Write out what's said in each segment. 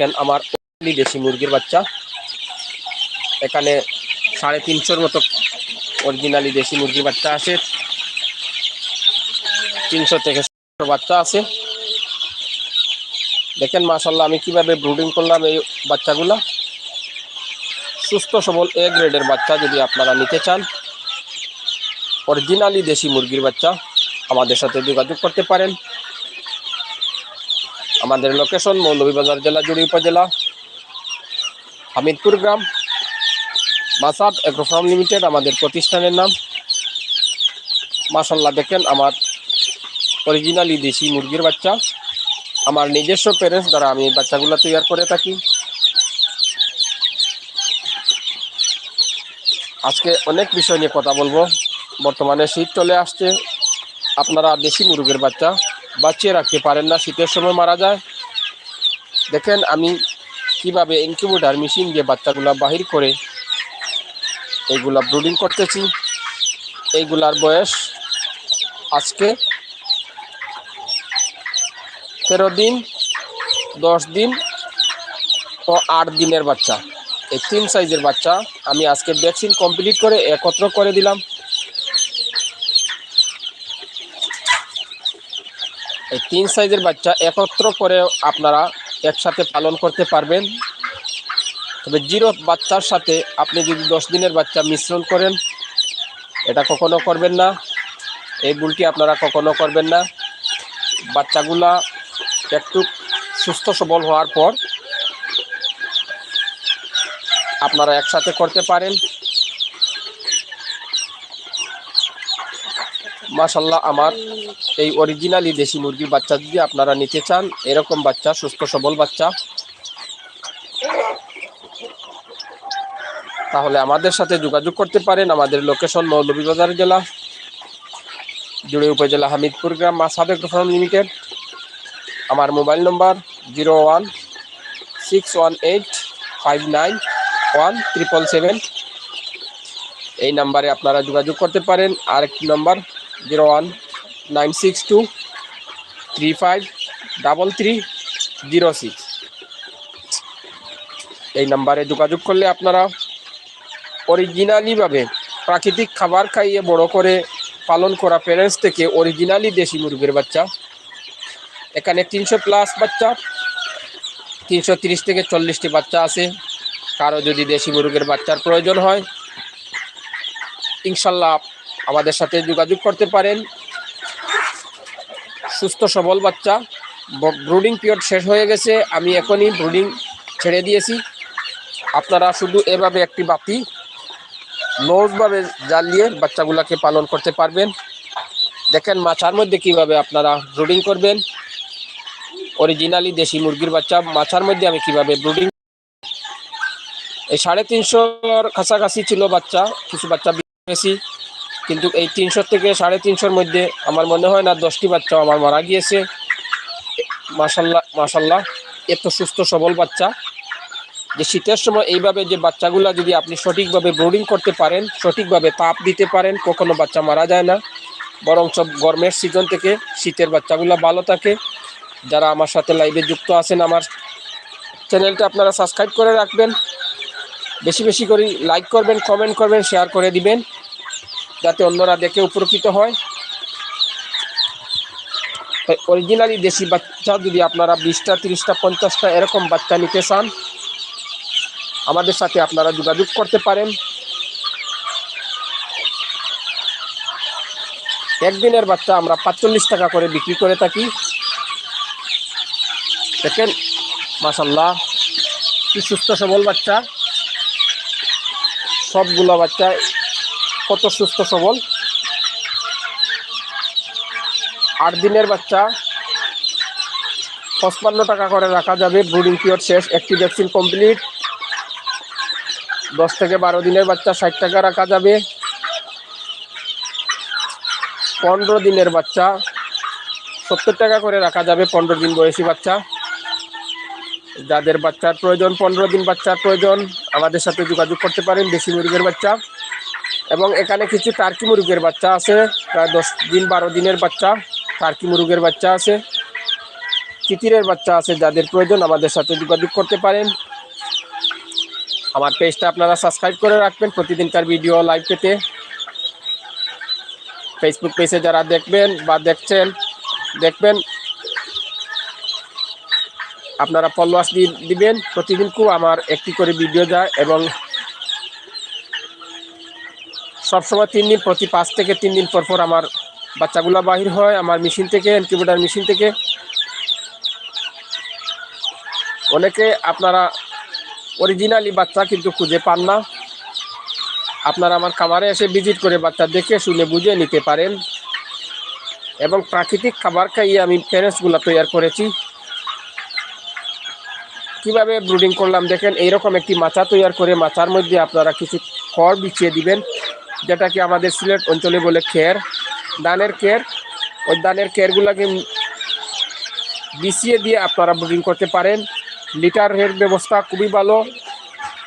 দেখেন, আমার দেশি মুরগির বাচ্চা। এখানে সাড়ে তিনশোর মতো অরিজিনালি দেশি মুরগির বাচ্চা আছে। তিনশো থেকে বাচ্চা আছে। দেখেন মাশাল্লাহ আমি কীভাবে ব্রুডিং করলাম এই বাচ্চাগুলা। সুস্থ, সবল এ গ্রেডের বাচ্চা যদি আপনারা নিতে চান। অরিজিনালি দেশি মুরগির বাচ্চা, আমাদের সাথে যোগাযোগ করতে পারেন। আমাদের লোকেশন মৌলভীবাজার জেলা, জুড়ি উপজেলা, হামিদপুর গ্রাম মাসাব এগ্রোফার্ম লিমিটেড, আমাদের প্রতিষ্ঠানের নাম। মাসাল্লাহ দেখেন আমার অরিজিনালি দেশি মুরগির বাচ্চা। আমার নিজস্ব প্যারেন্টস দ্বারা আমি বাচ্চাগুলো তৈরি করে থাকি। আজকে অনেক বিষয় নিয়ে কথা বলব। বর্তমানে শীত চলে আসছে। আপনারা দেশি মুরগির বাচ্চা বাঁচিয়ে রাখতে পারেন না। শীতের সময় মারা যায়। দেখেন আমি কীভাবে ইনকিউবেটার মেশিন দিয়ে বাচ্চাগুলা বাহির করে এইগুলা ব্রুডিং করতেছি। এইগুলার বয়স আজকে তেরো দিন, দশ দিন ও আট দিনের বাচ্চা। এই তিন সাইজের বাচ্চা আমি আজকে ভ্যাকসিন কমপ্লিট করে একত্র করে দিলাম। এই তিন সাইজের বাচ্চা একত্র করে আপনারা একসাথে পালন করতে পারবেন। তবে জিরো বাচ্চার সাথে আপনি যদি দশ দিনের বাচ্চা মিশ্রণ করেন, এটা কখনো করবেন না। এই ভুলটি আপনারা কখনো করবেন না। বাচ্চাগুলা একটু সুস্থ সবল হওয়ার পর আপনারা একসাথে করতে পারেন। মাশাল্লাহ আমার এই অরিজিনালি দেশি মুরগির বাচ্চা যদি আপনারা নিতে চান, এরকম বাচ্চা, সুস্থ, সবল বাচ্চা, তাহলে আমাদের সাথে যোগাযোগ করতে পারেন আমাদের লোকেশন মৌলভীবাজার জেলা, জুড়ে উপজেলা হামিদপুর গ্রাম মাসাবেক ফার্ম লিমিটেড। আমার mobile number zero one, six one eight, five nine, one, triple seven. এই নাম্বারে আপনারা যোগাযোগ করতে পারেন। আর একটি number zero one nine six two three five double three zero six. এই নাম্বারে যোগাযোগ করলে আপনারা অরিজিনালিভাবে প্রাকৃতিক খাবার খাইয়ে বড় করে পালন করা প্যারেন্টস থেকে অরিজিনালি দেশি মুরগির বাচ্চা। এখানে তিনশো প্লাস বাচ্চা, তিনশো তিরিশ থেকে চল্লিশটি বাচ্চা আছে। কারও যদি দেশি মুরগির বাচ্চার প্রয়োজন হয়, ইনশাল্লাহ আমাদের সাথে যোগাযোগ করতে পারেন। সুস্থ, সবল বাচ্চা। ব্রুডিং পিরিয়ড শেষ হয়ে গেছে। আমি এখনই ব্রুডিং ছেড়ে দিয়েছি। আপনারা শুধু এভাবে একটি বাতি নোজভাবে জ্বালিয়ে বাচ্চাগুলোকে পালন করতে পারবেন। দেখেন মাছার মধ্যে কীভাবে আপনারা ব্রুডিং করবেন। অরিজিনালি দেশি মুরগির বাচ্চা, মাছার মধ্যে আমি কীভাবে ব্রুডিং এই সাড়ে তিনশোর কাছাকাছি ছিল বাচ্চা, কিছু বাচ্চা বেশি। কিন্তু এই তিনশো থেকে সাড়ে তিনশোর মধ্যে আমার মনে হয় না দশটি বাচ্চা আমার মারা গিয়েছে। মাসাল্লাহ মাসাল্লাহ এত সুস্থ, সবল বাচ্চা। যে শীতের সময় এইভাবে যে বাচ্চাগুলা যদি আপনি সঠিকভাবে ব্রোডিং করতে পারেন, সঠিকভাবে তাপ দিতে পারেন, কখনো বাচ্চা মারা যায় না। বরং সব গরমের সিজন থেকে শীতের বাচ্চাগুলো ভালো থাকে। যারা আমার সাথে লাইভে যুক্ত আছেন আমার চ্যানেলটা আপনারা সাবস্ক্রাইব করে রাখবেন। বেশি বেশি করে লাইক করবেন কমেন্ট করবেন শেয়ার করে দিবেন। যাতে অন্যরা দেখে উপকৃত হয়। অরিজিনালি দেশি বাচ্চা যদি আপনারা বিশটা, তিরিশটা, পঞ্চাশটা এরকম বাচ্চা নিতে চান, আমাদের সাথে আপনারা যোগাযোগ করতে পারেন। একদিনের বাচ্চা আমরা পাঁচচল্লিশ টাকা করে বিক্রি করে থাকি। দেখেন মাসাল্লাহ কি সুস্থ সবল বাচ্চা। সবগুলো বাচ্চা কত সুস্থ সবল। আট দিনের বাচ্চা। পঁচপান্ন টাকা করে রাখা যাবে ব্রুডিং পিরিয়ড শেষ, একটি ভ্যাকসিন কমপ্লিট দশ থেকে বারো দিনের বাচ্চা, ষাট টাকা রাখা যাবে। পনেরো দিনের বাচ্চা, সত্তর টাকা করে রাখা যাবে পনেরো দিন বয়সী বাচ্চা। যাদের বাচ্চার প্রয়োজন, পনেরো দিন বাচ্চার প্রয়োজন, আমাদের সাথে যোগাযোগ করতে পারেন, দেশি মুরগের বাচ্চা। এবং এখানে কিছু টার্কি মুরগের বাচ্চা আছে, প্রায় দশ দিন বারো দিনের বাচ্চা, টার্কি মুরগের বাচ্চা আছে। তিতিরের বাচ্চা আছে, যাদের প্রয়োজন আমাদের সাথে যোগাযোগ করতে পারেন। আমার পেজটা আপনারা সাবস্ক্রাইব করে রাখবেন, প্রতিদিনকার ভিডিও লাইভ পেতে। ফেসবুক পেজে যারা দেখবেন বা দেখছেন, দেখবেন, আপনারা ফলোয়ার্স দিবেন। প্রতিদিন খুব আমার একটি করে ভিডিও যায় এবং সবসময় তিন দিন প্রতি পাঁচ থেকে তিন দিন পর পর আমার বাচ্চাগুলো বাহির হয়, আমার মেশিন থেকে, ইনকিউবেটার মেশিন থেকে। অনেকে আপনারা অরিজিনালি বাচ্চা কিন্তু খুঁজে পান না। আপনারা আমার খামারে এসে ভিজিট করে বাচ্চা দেখে, শুনে, বুঝে নিতে পারেন। এবং প্রাকৃতিক খাবার খাইয়ে আমি প্যারেন্টসগুলো তৈরি করেছি। কীভাবে ব্রুডিং করলাম দেখেন, এইরকম একটি মাচা তৈরি করে মাচার মধ্যে আপনারা কিছু খড় বিছিয়ে দিবেন। যেটাকে আমাদের সিলেট অঞ্চলে বলে খের। ধানের খের, ওই ধানের খেরগুলোকে বিছিয়ে দিয়ে আপনারা ব্রুডিং করতে পারেন। লিটারের ব্যবস্থা খুবই ভালো।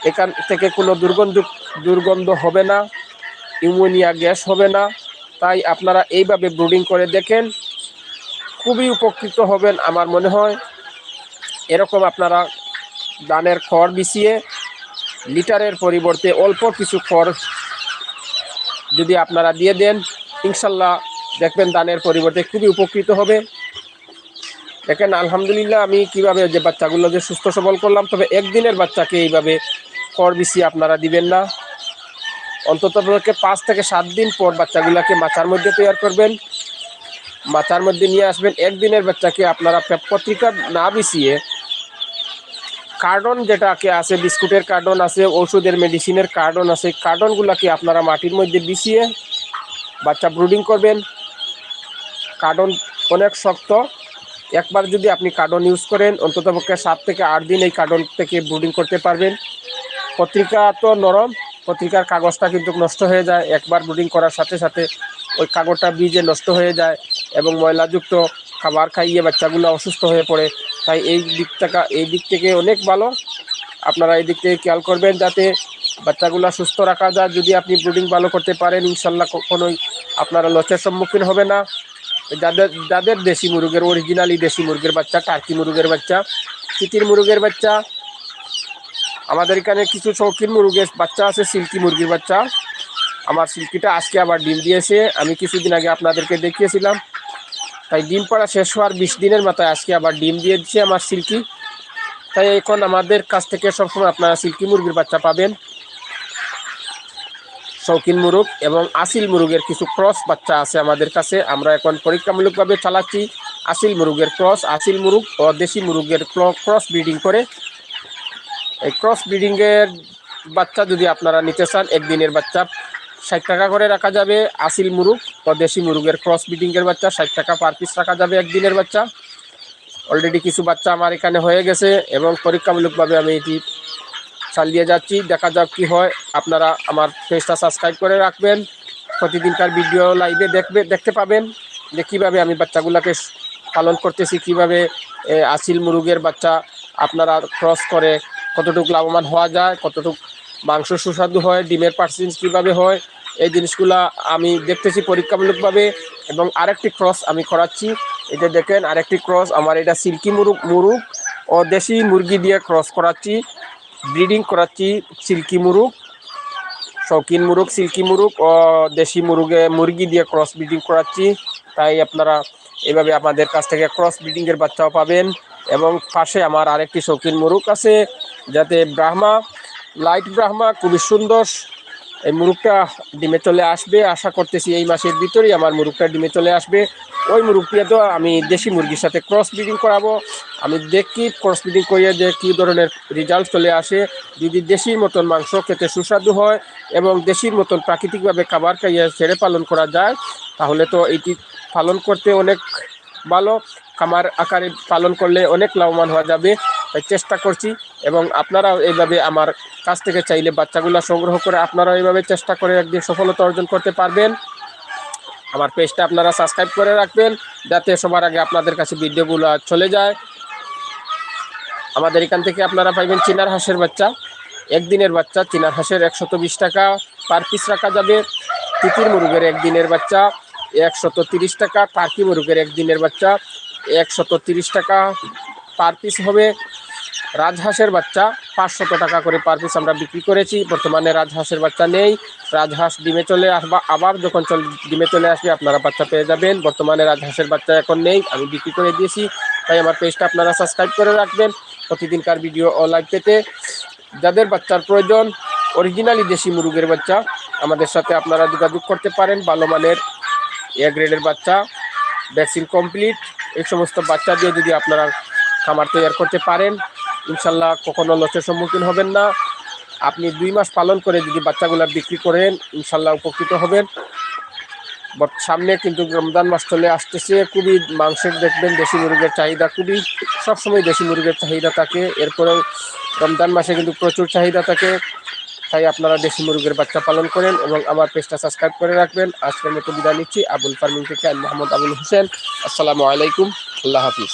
এখান থেকে কোনো দুর্গন্ধ দুর্গন্ধ হবে না। ইউমোনিয়া গ্যাস হবে না। তাই আপনারা এইভাবে ব্রুডিং করে দেখেন। খুবই উপকৃত হবেন আমার মনে হয়। এরকম আপনারা ধানের খড় বিছিয়ে লিটারের পরিবর্তে অল্প কিছু খড় যদি আপনারা দিয়ে দেন, ইনশাল্লাহ দেখবেন দানের পরিবর্তে খুবই উপকৃত হবে। দেখেন, আলহামদুলিল্লাহ আমি কীভাবে যে বাচ্চাগুলো যে সুস্থ সবল করলাম, তবে একদিনের বাচ্চাকে এইভাবে খড় বিছিয়ে আপনারা দিবেন না। অন্তত পক্ষে পাঁচ থেকে সাত দিন পর বাচ্চাগুলোকে মাচার মধ্যে তৈরি করবেন। মাচার মধ্যে নিয়ে আসবেন। একদিনের বাচ্চাকে আপনারা পত্রিকা না বিছিয়ে কার্টন যেটাকে আছে, বিস্কুটের কার্টন আছে ওষুধের মেডিসিনের কার্টন আছে কার্টনগুলোকে আপনারা মাটির মধ্যে বিছিয়ে বাচ্চা ব্রুডিং করবেন? কার্টন অনেক শক্ত। একবার যদি আপনি কার্টন ইউজ করেন অন্তত পক্ষে সাত থেকে আট দিন এই কার্টন থেকে ব্রুডিং করতে পারবেন। পত্রিকা তো নরম, পত্রিকার কাগজটা কিন্তু নষ্ট হয়ে যায়। একবার ব্রুডিং করার সাথে সাথে ওই কাগজটা বীজে নষ্ট হয়ে যায় এবং ময়লাযুক্ত খাবার খাইয়ে বাচ্চাগুলো অসুস্থ হয়ে পড়ে। তাই এই দিক থেকে এই দিক থেকে অনেক ভালো। আপনারা এই দিক থেকে খেয়াল করবেন যাতে বাচ্চাগুলো সুস্থ রাখা যায়। যদি আপনি ব্রুডিং ভালো করতে পারেন, ইনশাল্লাহ কখনোই আপনারা লসের সম্মুখীন হবে না। যাদের যাদের দেশি মুরগের অরিজিনালি দেশি মুরগের বাচ্চা টার্কি মুরগের বাচ্চা, চিতির মুরগের বাচ্চা, আমাদের এখানে কিছু শৌখিন মুরগের বাচ্চা আছে, সিল্কি মুরগির বাচ্চা। আমার সিল্কিটা আজকে আবার ডিম দিয়েছে। আমি কিছুদিন আগে আপনাদেরকে দেখিয়েছিলাম। তাই ডিম পাড়া শেষ হওয়ার বিশ দিনের মাথায় আজকে আবার ডিম দিয়ে দিচ্ছে আমার সিল্কি। তাই এখন আমাদের কাছ থেকে সবসময় আপনারা সিল্কি মুরগির বাচ্চা পাবেন। শৌখিন মুরগ এবং আসিল মুরগের কিছু ক্রস বাচ্চা আছে আমাদের কাছে। আমরা এখন পরীক্ষামূলকভাবে চালাচ্ছি আসিল মুরগের ক্রস, আসিল মুরগ ও দেশি মুরগের ক্রস ব্রিডিং করে। এই ক্রস ব্রিডিংয়ের বাচ্চা যদি আপনারা নিতে চান, একদিনের বাচ্চা ষাট টাকা করে রাখা যাবে আসিল মুরুগ ও দেশি মুরগের ক্রস ব্রিডিংয়ের বাচ্চা ষাট টাকা পার পিস রাখা যাবে একদিনের বাচ্চা। অলরেডি কিছু বাচ্চা আমার এখানে হয়ে গেছে এবং পরীক্ষামূলকভাবে আমি এটি চালিয়ে যাচ্ছি। দেখা যাক কি হয়। আপনারা আমার পেজটা সাবস্ক্রাইব করে রাখবেন। প্রতিদিনকার ভিডিও লাইভে দেখবে, দেখতে পাবেন যে কীভাবে আমি বাচ্চাগুলোকে পালন করতেছি, কীভাবে আসিল মুরগের বাচ্চা আপনারা ক্রস করে কতটুকু লাভবান হওয়া যায়, কতটুকু মাংস সুস্বাদু হয়, ডিমের পার্সেন্ট কীভাবে হয়, এই জিনিসগুলা আমি দেখতেছি পরীক্ষামূলকভাবে এবং আরেকটি ক্রস আমি করাচ্ছি। এটা দেখেন, আরেকটি ক্রস, আমার এটা সিল্কি মুরুগ মুরুগ ও দেশি মুরগি দিয়ে ক্রস করাচ্ছি, ব্রিডিং করাচ্ছি সিল্কি মুরুগ, শৌখিন মুরুগ, সিল্কি মুরুগ ও দেশি মুরুগে, মুরগি দিয়ে ক্রস ব্রিডিং করাচ্ছি। তাই আপনারা এভাবে আমাদের কাছ থেকে ক্রস ব্রিডিংয়ের বাচ্চাও পাবেন এবং পাশে আমার আরেকটি শৌখিন মুরুগ আছে, যাতে ব্রাহ্মা লাইট ব্রাহ্মা খুবই সুন্দর। এই মুরুগটা ডিমে চলে আসবে। আশা করতেছি এই মাসের ভিতরেই আমার মুরুগটা ডিমে চলে আসবে। ওই মুরুগটিয়া তো আমি দেশি মুরগির সাথে ক্রস ব্রিডিং করাবো। আমি দেখি ক্রস ব্রিডিং করিয়ে যে কী ধরনের রেজাল্ট চলে আসে। যদি দেশির মতন মাংস খেতে সুস্বাদু হয় এবং দেশির মতন প্রাকৃতিকভাবে খাবার খাইয়ে ছেড়ে পালন করা যায়, তাহলে তো এটি পালন করতে অনেক ভালো। খামার আকারে পালন করলে অনেক লাভবান হওয়া যাবে, তাই চেষ্টা করছি এবং আপনারাও এইভাবে আমার কাছ থেকে চাইলে বাচ্চাগুলো সংগ্রহ করে আপনারাও এইভাবে চেষ্টা করে একদিন সফলতা অর্জন করতে পারবেন। আমার পেজটা আপনারা সাবস্ক্রাইব করে রাখবেন, যাতে সবার আগে আপনাদের কাছে ভিডিওগুলো চলে যায়। আমাদের এখান থেকে আপনারা পাইবেন চিনার হাঁসের বাচ্চা, একদিনের বাচ্চা, চিনার হাঁসের একশত বিশ টাকা পার পিস রাখা যাবে। তিতির মুরগের একদিনের বাচ্চা, একশত তিরিশ টাকা টার্কি মুরগের একদিনের বাচ্চা একশত তিরিশ টাকা পার পিস হবে। রাজহাঁসের বাচ্চা পাঁচশত টাকা করে পার পিস আমরা বিক্রি করেছি। বর্তমানে রাজহাঁসের বাচ্চা নেই। রাজহাঁস ডিমে চলে আসবা, আবার যখন চল, ডিমে চলে আসবে আপনারা বাচ্চা পেয়ে যাবেন। বর্তমানে রাজহাঁসের বাচ্চা এখন নেই, আমি বিক্রি করে দিয়েছি। তাই আমার পেজটা আপনারা সাবস্ক্রাইব করে রাখবেন। প্রতিদিনকার ভিডিও ও লাইভ পেতে। যাদের বাচ্চার প্রয়োজন অরিজিনালি দেশি মুরগের বাচ্চা, আমাদের সাথে আপনারা যোগাযোগ করতে পারেন। ভালো মানের এ গ্রেডের বাচ্চা ভ্যাকসিন কমপ্লিট এই সমস্ত বাচ্চা দিয়ে যদি আপনারা খামার তৈরি করতে পারেন, ইনশাল্লাহ কখনো লসের সম্মুখীন হবেন না। আপনি দুই মাস পালন করে যদি বাচ্চাগুলো বিক্রি করেন, ইনশাল্লাহ উপকৃত হবেন। বট- সামনে কিন্তু রমজান মাস চলে আসতেছে, খুবই মাংসের দেখবেন দেশি মুরগের চাহিদা খুবই, সবসময় দেশি মুরগের চাহিদা থাকে। এরপরেও রমজান মাসে কিন্তু প্রচুর চাহিদা থাকে। তাই আপনারা দেশি মুরগির বাচ্চা পালন করেন এবং আমার পেজটা সাবস্ক্রাইব করে রাখবেন। আজকের মতো বিদায় নিচ্ছি। আবুল ফার্মিং থেকে মোহাম্মদ আবুল হোসেন। আসসালামু আলাইকুম। আল্লাহ হাফিজ।